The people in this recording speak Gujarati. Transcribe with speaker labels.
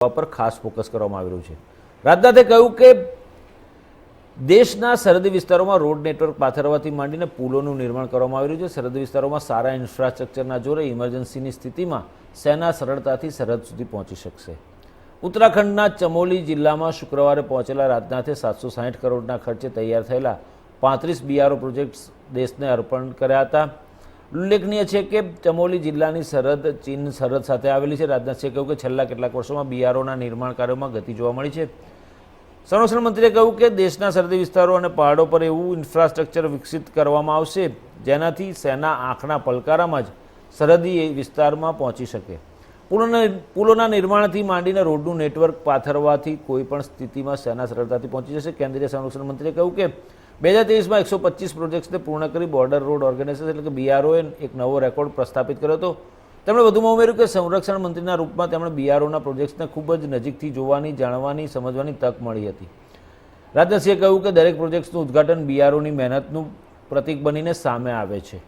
Speaker 1: પર ખાસ ફોકસ કરવામાં આવી છે. રાજનાથે કહ્યું કે દેશના સરહદી વિસ્તારોમાં રોડ નેટવર્ક પાથરવાથી માંડીને પુલોનું નિર્માણ કરવામાં આવી રહ્યું છે. સરહદી વિસ્તારોમાં સારા ઇન્ફ્રાસ્ટ્રક્ચરના જોરે ઇમરજન્સીની સ્થિતિમાં સેના સરળતાથી સરહદ સુધી પહોંચી શકશે. ઉત્તરાખંડના ચમોલી જિલ્લામાં શુક્રવારે પહોંચેલા રાજનાથે સાતસો સાહીઠ કરોડના ખર્ચે તૈયાર થયેલા પાંત્રીસ બીઆરઓ પ્રોજેક્ટ્સ દેશને અર્પણ કર્યા હતા. ઉલ્લેખનીય છે કે ચમોલી જિલ્લાની સરહદ, ચીન સરહદ સાથે આવેલી છે. રાજનાથસિંહે કહ્યું કે છેલ્લા કેટલાક વર્ષોમાં બિયારોના નિર્માણ કાર્યોમાં ગતિ જોવા મળી છે. સંરક્ષણ મંત્રીએ કહ્યું કે દેશના સરહદી વિસ્તારો અને પહાડો પર એવું ઇન્ફ્રાસ્ટ્રક્ચર વિકસિત કરવામાં આવશે, જેનાથી સેના આંખના પલકારામાં જ સરહદી વિસ્તારમાં પહોંચી શકે. પુલોના પુલોના નિર્માણથી માંડીને રોડનું નેટવર્ક પાથરવાથી કોઈ પણ સ્થિતિમાં સેના સરળતાથી પહોંચી જશે. કેન્દ્રીય સંરક્ષણ મંત્રીએ કહ્યું કે બે હજાર ત્રેવીસમાં એકસો પચીસ પ્રોજેક્ટ્સને પૂર્ણ કરી બોર્ડર રોડ ઓર્ગેનાઇઝેશન એટલે કે બીઆરઓએ એક નવો રેકોર્ડ પ્રસ્થાપિત કર્યો હતો. તેમણે વધુમાં ઉમેર્યું કે સંરક્ષણ મંત્રીના રૂપમાં તેમણે બીઆરઓના પ્રોજેક્ટ્સને ખૂબ જ નજીકથી જોવાની, જાણવાની, સમજવાની તક મળી હતી. રાજનાથસિંહે કહ્યું કે દરેક પ્રોજેક્ટ્સનું ઉદ્ઘાટન બીઆરઓની મહેનતનું પ્રતીક બનીને સામે આવે છે.